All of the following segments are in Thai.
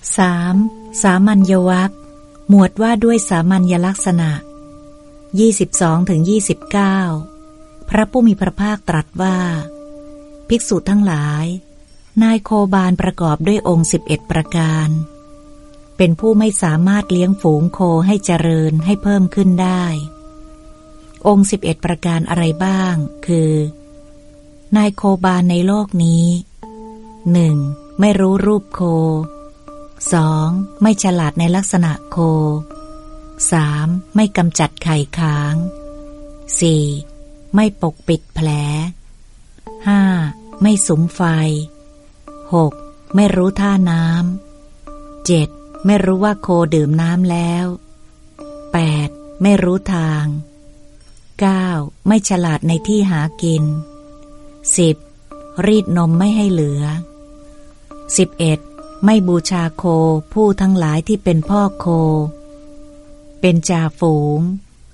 3. สามัญญวัคหมวดว่าด้วยสามัญลักษณะ 22ถึงพระผู้มีพระภาคตรัสว่า ภิกษุทั้งหลาย นายโคบาลประกอบด้วยองค์ 11 ประการ เป็นผู้ไม่สามารถเลี้ยงฝูงโคให้เจริญให้เพิ่มขึ้นได้ องค์ 11 ประการอะไรบ้าง คือ นายโคบาลในโลกนี้ 1. ไม่รู้รูปโค 2. ไม่ฉลาดในลักษณะโค 3. ไม่กำจัดไข่ค้าง 4. ไม่ปกปิดแผล 5. ไม่สุมไฟ 6. ไม่รู้ท่าน้ำ 7. ไม่รู้ว่าโคดื่มน้ำแล้ว 8. ไม่รู้ทาง 9. ไม่ฉลาดในที่หากิน 10. รีดนมไม่ให้เหลือ 11. ไม่บูชาโคผู้ทั้งหลายที่เป็นพ่อโค เป็นจ่าฝูง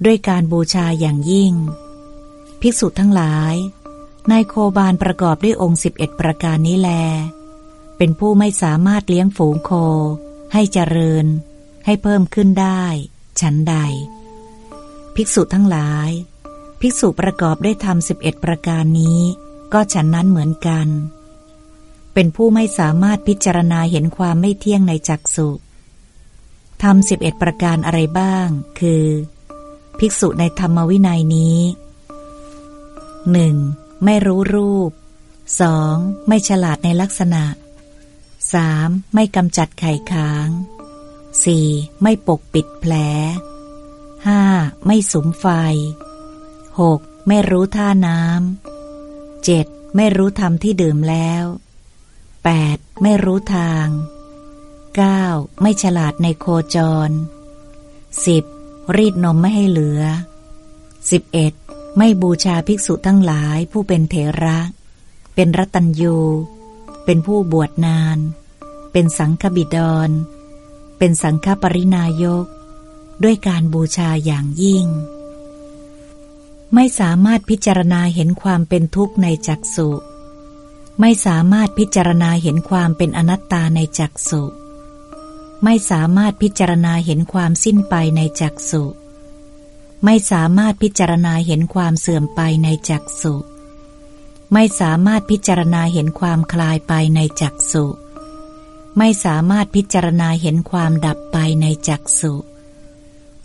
ด้วยการบูชาอย่างยิ่ง ภิกษุทั้งหลาย นายโคบาลประกอบด้วยองค์สิบเอ็ดประการนี้แล เป็นผู้ไม่สามารถเลี้ยงฝูงโค ให้เจริญ ให้เพิ่มขึ้นได้ ฉันใด ภิกษุทั้งหลาย ภิกษุประกอบด้วยธรรมสิบเอ็ดประการนี้ ก็ฉันนั้นเหมือนกัน เป็นผู้ไม่สามารถพิจารณาเห็นความไม่เที่ยงในจักสุทำสิบเอ็ดประการอะไรบ้าง คือ ภิกษุในธรรมวินัยนี้หนึ่งไม่รู้รูปสองไม่ฉลาดในลักษณะสามไม่กำจัดไข่ค้างสี่ไม่ปกปิดแผลห้าไม่สุมไฟหกไม่รู้ท่าน้ำเจ็ดไม่รู้ธรรมที่ดื่มแล้ว 8. ไม่รู้ทาง 9. ไม่ฉลาดในโคจร 10. รีดนมไม่ให้เหลือ 11. ไม่บูชาภิกษุทั้งหลายผู้เป็นเถระ เป็นรัตัญยู เป็นผู้บวชนาน เป็นสังฆบิดร เป็นสังฆปรินายก ด้วยการบูชาอย่างยิ่ง ไม่สามารถพิจารณาเห็นความเป็นทุกข์ในจักสุ ไม่สามารถพิจารณาเห็นความเป็นอนัตตาในจักสุ ไม่สามารถพิจารณาเห็นความสิ้นไปในจักสุ ไม่สามารถพิจารณาเห็นความเสื่อมไปในจักสุ ไม่สามารถพิจารณาเห็นความคลายไปในจักสุ ไม่สามารถพิจารณาเห็นความดับไปในจักสุ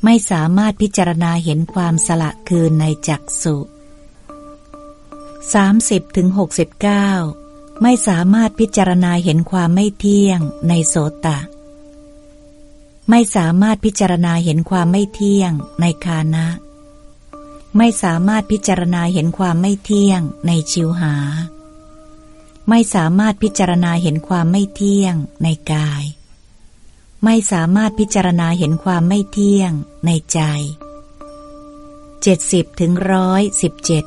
ไม่สามารถพิจารณาเห็นความสละคืนในจักสุ30ถึง69 ไม่สามารถพิจารณาเห็นความไม่เที่ยงในโสตะ ไม่สามารถพิจารณาเห็นความไม่เที่ยงในคานะ ไม่สามารถพิจารณาเห็นความไม่เที่ยงในชิวหา ไม่สามารถพิจารณาเห็นความไม่เที่ยงในกาย ไม่สามารถพิจารณาเห็นความไม่เที่ยงในใจเจ็ดสิบถึงร้อยสิบเจ็ด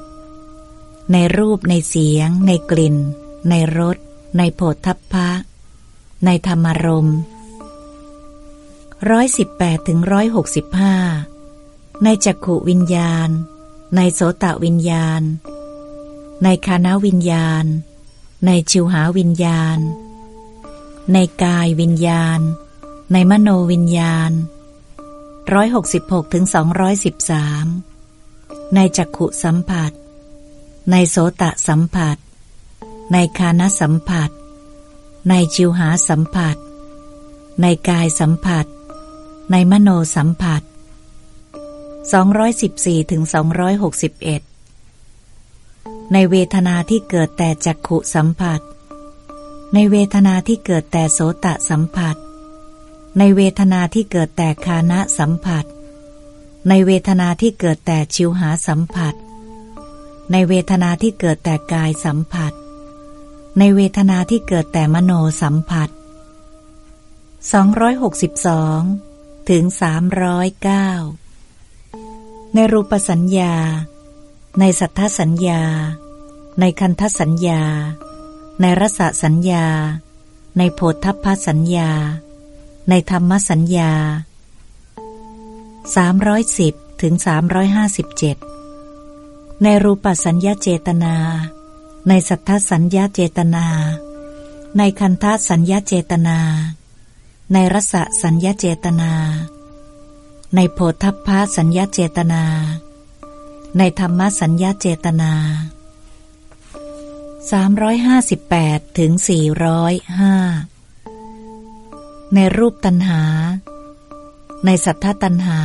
ในรูปในเสียงในกลิ่น ในรส ในโผฏฐัพพะ ในธรรมรมร้อยสิบแปดถึงร้อยหกสิบห้าในจักขุวิญญาณ ในโสตวิญญาณ ในคานาวิญญาณ ในชิวหาวิญญาณ ในกายวิญญาณ ในมโนวิญญาณร้อยหกสิบหกถึงสองร้อยสิบสามในจักขุสัมผัส ในโสตสัมผัส ในคานสัมผัส ในจิวหาสัมผัส ในกายสัมผัส ในมโนสัมผัส 214ถึง261 ในเวทนาที่เกิดแต่จักขุสัมผัส ในเวทนาที่เกิดแต่โสตะสัมผัส ในเวทนาที่เกิดแต่คานะสัมผัส ในเวทนาที่เกิดแต่ชิวหาสัมผัส ในเวทนาที่เกิดแต่กายสัมผัส ในเวทนาที่เกิดแต่มโนสัมผัส 262 ถึง 309 ในรูปสัญญา ในสัทธสัญญา ในคันธสัญญา ในรสสัญญา ในโพธพสัญญา ในธรรมสัญญา 310 ถึง 357 ในรูปสัญญาเจตนา ในสัทธสัญญาเจตนา ในคันธสัญญาเจตนา ในรสสัญญาเจตนา ในโพธพะสัญญาเจตนา ในธรรมสัญญาเจตนา 358ถึง405 ในรูปตัณหา ในสัทธตัณหา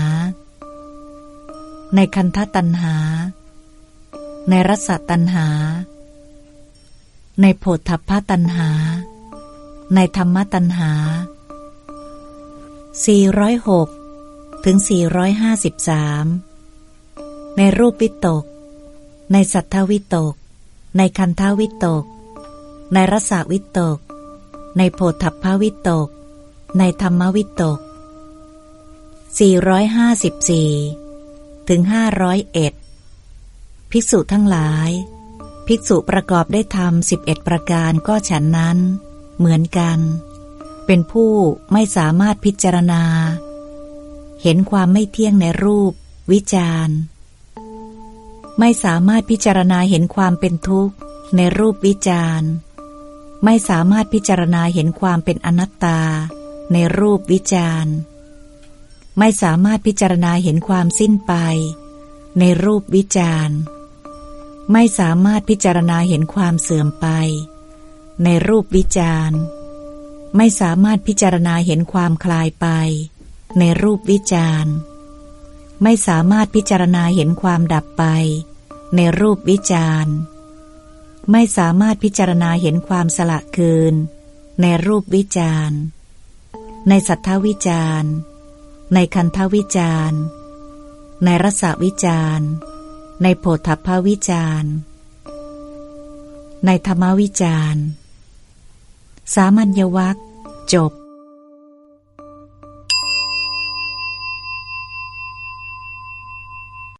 ในคันธตัณหา ในรสตัณหา ในโพธพตัณหา ในธรรมตัณหา 406 ถึง 453 ในรูปวิตก ในสัทธวิตก ในคันธวิตก ในรสาวิตก ในโพธพวิตก ในธรรมวิตก 454 ถึง 501 ภิกษุทั้งหลาย ภิกษุประกอบได้ทำ11ประการก็ฉันนั้น เหมือนกัน เป็นผู้ไม่สามารถพิจารณา เห็นความไม่เที่ยงในรูป วิจารณ์ ไม่สามารถพิจารณาเห็นความเป็นทุกข์ ในรูปวิจารณ์ ไม่สามารถพิจารณาเห็นความเป็นอนัตตา ในรูปวิจารณ์ ไม่สามารถพิจารณาเห็นความสิ้นไป ในรูปวิจารณ์ ไม่สามารถพิจารณาเห็นความเสื่อมไป ในรูปวิจารณ์ไม่สามารถพิจารณาเห็นความคลายไป ในรูปวิจารณ์ไม่สามารถพิจารณาเห็นความดับไป ในรูปวิจารณ์ไม่สามารถพิจารณาเห็นความสละคืน ในรูปวิจารณ์ในสัทธวิจารณ์ในคันธวิจารณ์ในรสวิจารณ์ ในโพธพวิจารณ์ในธรรมวิจารณ์สามัญญวัคจบ